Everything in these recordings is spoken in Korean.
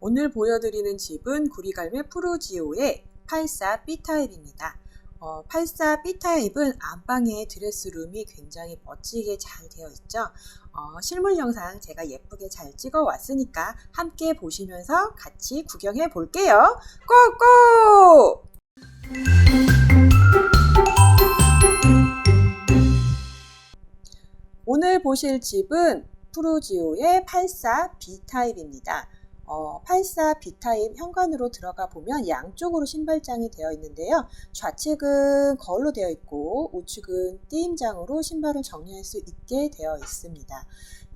오늘 보여드리는 집은 구리갈매 프로지오의 84 B타입입니다. 어, 84 B타입은 안방에 드레스룸이 굉장히 멋지게 잘 되어 있죠. 어, 실물 영상 제가 예쁘게 잘 찍어 왔으니까 함께 보시면서 같이 구경해 볼게요. 고고! 오늘 보실 집은 프로지오의 84 B타입입니다. 어, 84 B타입 현관으로 들어가 보면 양쪽으로 신발장이 되어 있는데요. 좌측은 거울로 되어 있고 우측은 띠임장으로 신발을 정리할 수 있게 되어 있습니다.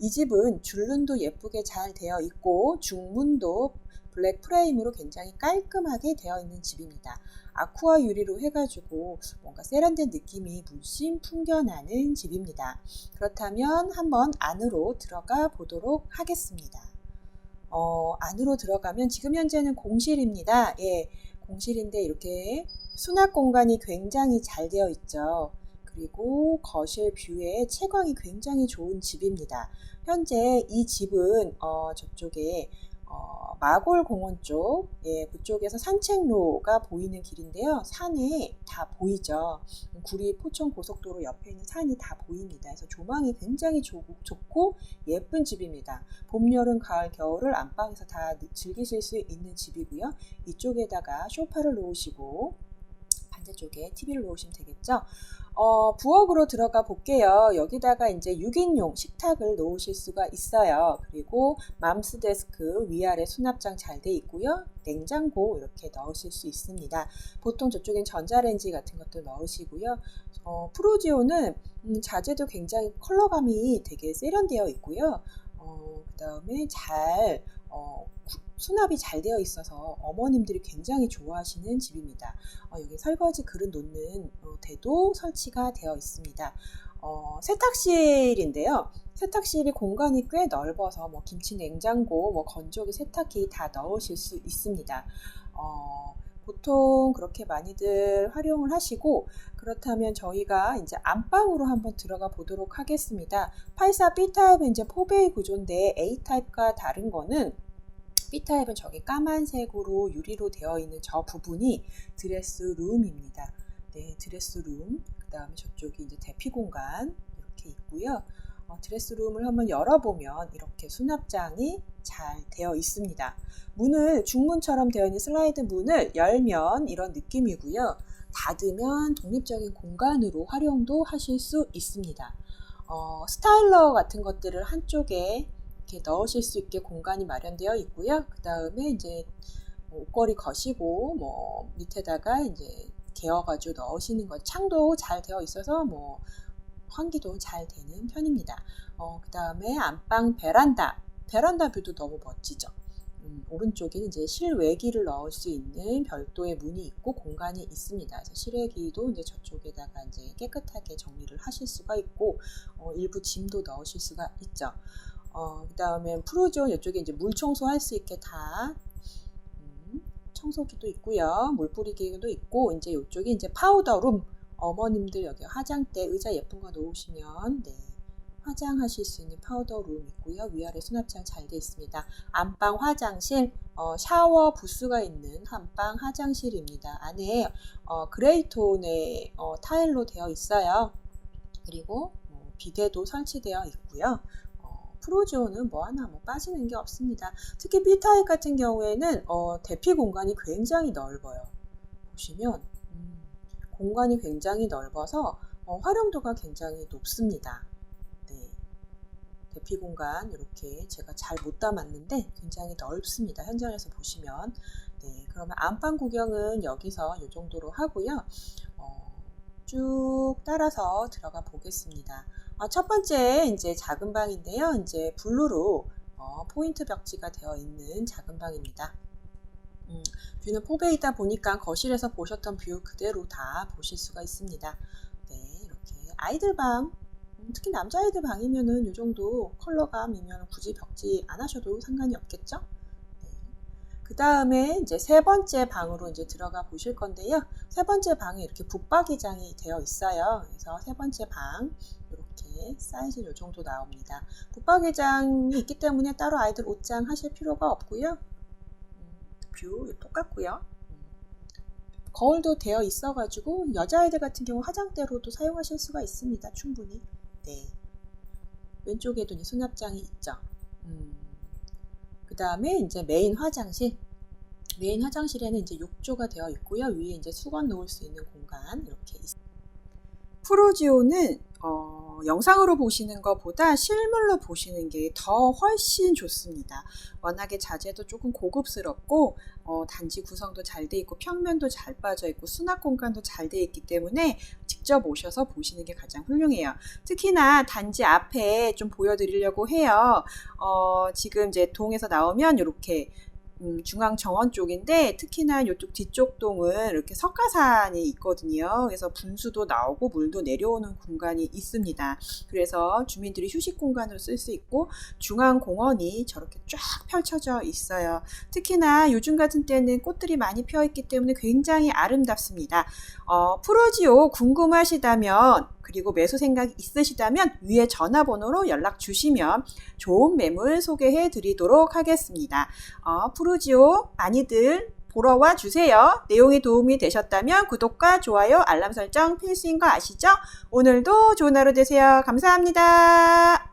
이 집은 줄눈도 예쁘게 잘 되어 있고 중문도 블랙 프레임으로 굉장히 깔끔하게 되어 있는 집입니다. 아쿠아 유리로 해가지고 뭔가 세련된 느낌이 물씬 풍겨나는 집입니다. 그렇다면 한번 안으로 들어가 보도록 하겠습니다. 어, 안으로 들어가면 지금 현재는 공실입니다. 예, 공실인데 이렇게 수납 공간이 굉장히 잘 되어 있죠. 그리고 거실 뷰에 채광이 굉장히 좋은 집입니다. 현재 이 집은 어, 저쪽에 어, 마골공원 쪽, 예, 그쪽에서 산책로가 보이는 길인데요. 산에 다 보이죠. 구리 포천 고속도로 옆에 있는 산이 다 보입니다. 그래서 조망이 굉장히 좋, 좋고 예쁜 집입니다. 봄, 여름, 가을, 겨울을 안방에서 다 즐기실 수 있는 집이고요. 이쪽에다가 소파를 놓으시고 반대쪽에 TV를 놓으시면 되겠죠. 어, 부엌으로 들어가 볼게요. 여기다가 이제 6인용 식탁을 놓으실 수가 있어요. 그리고 맘스 데스크 위아래 수납장 잘 돼 있고요. 냉장고 이렇게 넣으실 수 있습니다. 보통 저쪽엔 전자레인지 같은 것도 넣으시고요. 어, 프로지오는 음, 자재도 굉장히 컬러감이 되게 세련되어 있고요. 어, 그 다음에 잘 어, 수납이 잘 되어 있어서 어머님들이 굉장히 좋아하시는 집입니다. 어, 여기 설거지 그릇 놓는 어, 대도 설치가 되어 있습니다. 어, 세탁실인데요. 세탁실이 공간이 꽤 넓어서 뭐 김치 냉장고, 뭐 건조기, 세탁기 다 넣으실 수 있습니다. 어, 보통 그렇게 많이들 활용을 하시고 그렇다면 저희가 이제 안방으로 한번 들어가 보도록 하겠습니다. 84 B타입은 이제 포베이 구조인데 A타입과 다른 거는 B타입은 저기 까만색으로 유리로 되어 있는 저 부분이 드레스룸입니다. 네, 드레스룸. 그 다음에 저쪽이 이제 대피 공간 이렇게 있고요. 어, 드레스룸을 한번 열어보면 이렇게 수납장이 잘 되어 있습니다. 문을 중문처럼 되어 있는 슬라이드 문을 열면 이런 느낌이고요. 닫으면 독립적인 공간으로 활용도 하실 수 있습니다. 어, 스타일러 같은 것들을 한쪽에 이렇게 넣으실 수 있게 공간이 마련되어 있고요. 그 다음에 이제 뭐 옷걸이 거시고 뭐 밑에다가 이제 개어가지고 넣으시는 것 창도 잘 되어 있어서 뭐 환기도 잘 되는 편입니다. 어, 그 다음에 안방 베란다 베란다 뷰도 너무 멋지죠. 음, 오른쪽에는 이제 실외기를 넣을 수 있는 별도의 문이 있고 공간이 있습니다. 그래서 실외기도 이제 저쪽에다가 이제 깨끗하게 정리를 하실 수가 있고 어, 일부 짐도 넣으실 수가 있죠. 어, 그 다음에 프로존 이쪽에 이제 물 청소할 수 있게 다 음, 청소기도 있고요. 물 뿌리기도 있고 이제 이쪽에 이제 파우더룸 어머님들 여기 화장대 의자 예쁜 거 놓으시면 네. 화장하실 수 있는 파우더룸 있고요. 위아래 수납장 잘 되어 있습니다. 안방 화장실, 어, 샤워 부스가 있는 한방 화장실입니다. 안에 어, 그레이톤의 어, 타일로 되어 있어요. 그리고 어, 비데도 설치되어 있고요. 프로지오는 뭐 하나 뭐 빠지는 게 없습니다. 특히 B타입 같은 경우에는 어, 대피 공간이 굉장히 넓어요. 보시면 음, 공간이 굉장히 넓어서 어, 활용도가 굉장히 높습니다. 네. 대피 공간 이렇게 제가 잘 못 담았는데 굉장히 넓습니다. 현장에서 보시면 네, 그러면 안방 구경은 여기서 이 정도로 하고요. 어, 쭉 따라서 들어가 보겠습니다. 어, 첫 번째 이제 작은 방인데요. 이제 블루로 어, 포인트 벽지가 되어 있는 작은 방입니다. 음, 뷰는 포베 이다 보니까 거실에서 보셨던 뷰 그대로 다 보실 수가 있습니다. 네, 이렇게 아이들 방, 음, 특히 남자아이들 방이면은 이 정도 컬러감이면 굳이 벽지 안 하셔도 상관이 없겠죠? 네. 그 다음에 이제 세 번째 방으로 이제 들어가 보실 건데요. 세 번째 방에 이렇게 붙박이장이 되어 있어요. 그래서 세 번째 방 이렇게 사이즈는 이 정도 나옵니다. 붙박이장이 있기 때문에 따로 아이들 옷장 하실 필요가 없고요. 뷰 똑같고요. 거울도 되어 있어가지고 여자아이들 같은 경우 화장대로도 사용하실 수가 있습니다. 충분히. 네. 왼쪽에도 이제 수납장이 있죠. 음. 그 다음에 이제 메인 화장실. 메인 화장실에는 이제 욕조가 되어 있고요. 위에 이제 수건 놓을 수 있는 공간 이렇게 있습니다. 프로지오는 어, 영상으로 보시는 것보다 실물로 보시는 게 더 훨씬 좋습니다. 워낙에 자재도 조금 고급스럽고 어, 단지 구성도 잘 돼 있고 평면도 잘 빠져 있고 수납 공간도 잘 돼 있기 때문에 직접 오셔서 보시는 게 가장 훌륭해요. 특히나 단지 앞에 좀 보여드리려고 해요. 어, 지금 이제 동에서 나오면 이렇게 음, 중앙 정원 쪽인데 특히나 이쪽 뒤쪽 동은 이렇게 석가산이 있거든요. 그래서 분수도 나오고 물도 내려오는 공간이 있습니다. 그래서 주민들이 휴식 공간으로 쓸 수 있고 중앙 공원이 저렇게 쫙 펼쳐져 있어요. 특히나 요즘 같은 때는 꽃들이 많이 피어 있기 때문에 굉장히 아름답습니다. 어, 프로지오 궁금하시다면 그리고 매수 생각 있으시다면 위에 전화번호로 연락 주시면 좋은 매물 소개해 드리도록 하겠습니다. 어, 프로지오 많이들 보러 와 주세요. 내용이 도움이 되셨다면 구독과 좋아요, 알람 설정 필수인 거 아시죠? 오늘도 좋은 하루 되세요. 감사합니다.